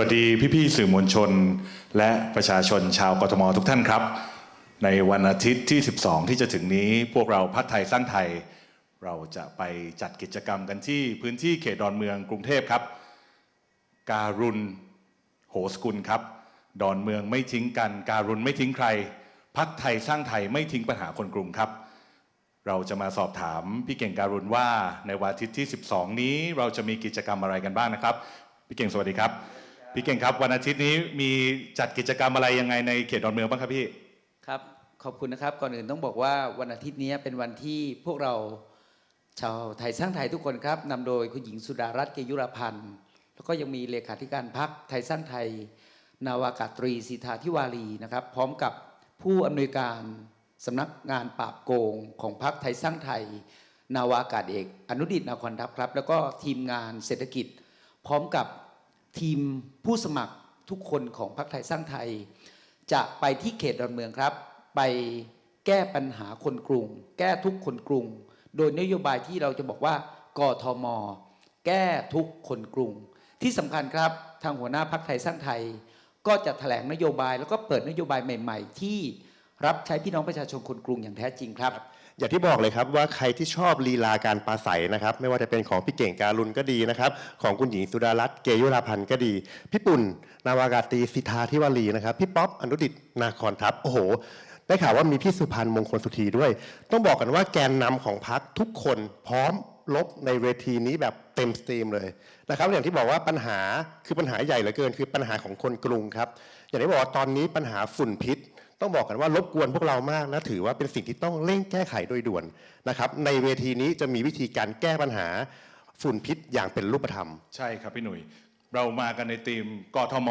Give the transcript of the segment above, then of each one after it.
วัสดีพี่ๆสื่อมวลชน และประชาชนชาวกทมทุกท่านครับ ในวันอาทิตย์ที่ 12 ที่จะถึงนี้พวกเราพัฒไทยสร้างไทย เราจะไปจัดกิจกรรมกันที่พื้นที่เขตดอนเมืองกรุงเทพครับ การุณโหสกุลครับ ดอนเมืองไม่ทิ้งกัน การุณไม่ทิ้งใคร พักไทยสร้างไทยไม่ทิ้งปัญหาคนกรุงครับเราจะมาสอบถามพี่เก่งการุณว่าในวันอาทิตย์ที่ 12 นี้เราจะมีกิจกรรมอะไรกันบ้างนะครับ พี่เก่งสวัสดีครับ พี่เก่งครับ วันอาทิตย์นี้มีจัดกิจกรรมอะไรยังไงในเขตดอนเมืองบ้างครับพี่ ครับขอบคุณนะครับก่อนอื่นต้องบอกว่าวันอาทิตย์นี้เป็นวันที่พวกเราชาวไทยสร้างไทยทุกคนครับนำโดยคุณหญิงสุดารัตน์เกยุรพันธ์แล้วก็ยังมีเลขาธิการพักไทยสร้างไทย นาวากาตรีสีทธาธิวารีนะครับ พร้อมกับผู้อำนวยการสำนักงานปราบโกงของพักไทยสร้างไทย นาวากาศเอก อนุดิตนาคอนทัพครับ แล้วก็ทีมงานเศรษฐกิจ พร้อมกับ ทีมผู้สมัครทุกคนของพรรคไทยสร้างไทย จะไปที่เขตดอนเมืองครับ ไปแก้ปัญหาคนกรุง แก้ทุกคนกรุง โดยนโยบายที่เราจะบอกว่ากทม แก้ทุกคนกรุง ที่สำคัญครับทางหัวหน้าพรรคไทยสร้างไทย ก็จะแถลงนโยบายแล้วก็เปิดนโยบายใหม่ ๆ ที่รับใช้พี่น้องประชาชนคนกรุงอย่างแท้จริงครับ อย่างที่บอกเลยครับว่าใครที่ชอบลีลาการปราศัยนะครับ ไม่ว่าจะเป็นของพี่เก่งการุณก็ดีนะครับ ของคุณหญิงสุดารัตน์เกยุราพันธ์ก็ดี พี่ปุ่น นาวากาตรีสิทธาธิวารีนะครับ พี่ป๊อปอนุดิตนาคอนทัพโอ้โห ได้ข่าวว่ามีพี่สุพันธ์มงคลสุธีด้วย ต้องบอกกันว่าแกนนำของพรรคทุกคนพร้อมลบในเวทีนี้แบบเต็มสตรีมเลยนะครับอย่างที่บอกว่าปัญหาคือปัญหาใหญ่เหลือเกิน คือปัญหาของคนกรุงครับ อย่างที่บอกว่าตอนนี้ปัญหาฝุ่นพิษ ต้องบอกกันว่ารบกวนพวกเรามากและถือว่าเป็นสิ่งที่ต้องเร่งแก้ไขโดยด่วนนะครับในเวทีนี้จะมีวิธีการแก้ปัญหาฝุ่นพิษอย่างเป็นรูปธรรม ใช่ครับพี่หนุ่ยเรามากันในทีมกทม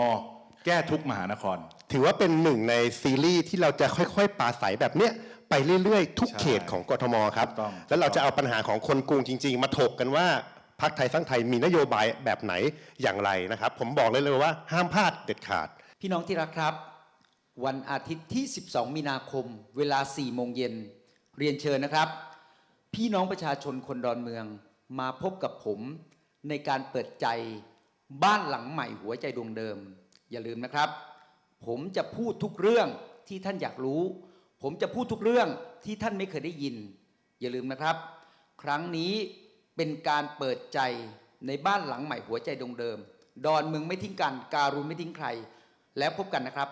แก้ทุกมหานคร ถือว่าเป็นหนึ่งในซีรีส์ที่เราจะค่อยๆปราศัยแบบเนี้ยไปเรื่อยๆ ทุกใช่เขตของกทมครับถูกต้อง แล้วเราจะเอาปัญหาของคนกรุงจริง ๆ มาถกกันว่าพรรคไทยสร้างไทยมีนโยบายแบบไหนอย่างไรนะครับ ผมบอกเลยเลยว่าห้ามพลาดเด็ดขาด พี่น้องที่รักครับ วันอาทิตย์ที่ 12 มีนาคม เวลา 4 โมงเย็น เรียนเชิญนะครับ พี่น้องประชาชนคนดอนเมืองมาพบกับผมในการเปิดใจบ้านหลังใหม่หัวใจดวงเดิม อย่าลืมนะครับ ผมจะพูดทุกเรื่องที่ท่านอยากรู้ ผมจะพูดทุกเรื่องที่ท่านไม่เคยได้ยิน อย่าลืมนะครับ ครั้งนี้เป็นการเปิดใจในบ้านหลังใหม่หัวใจดวงเดิม ดอนเมืองไม่ทิ้งกัน การุณไม่ทิ้งใคร แล้วพบกันนะครับ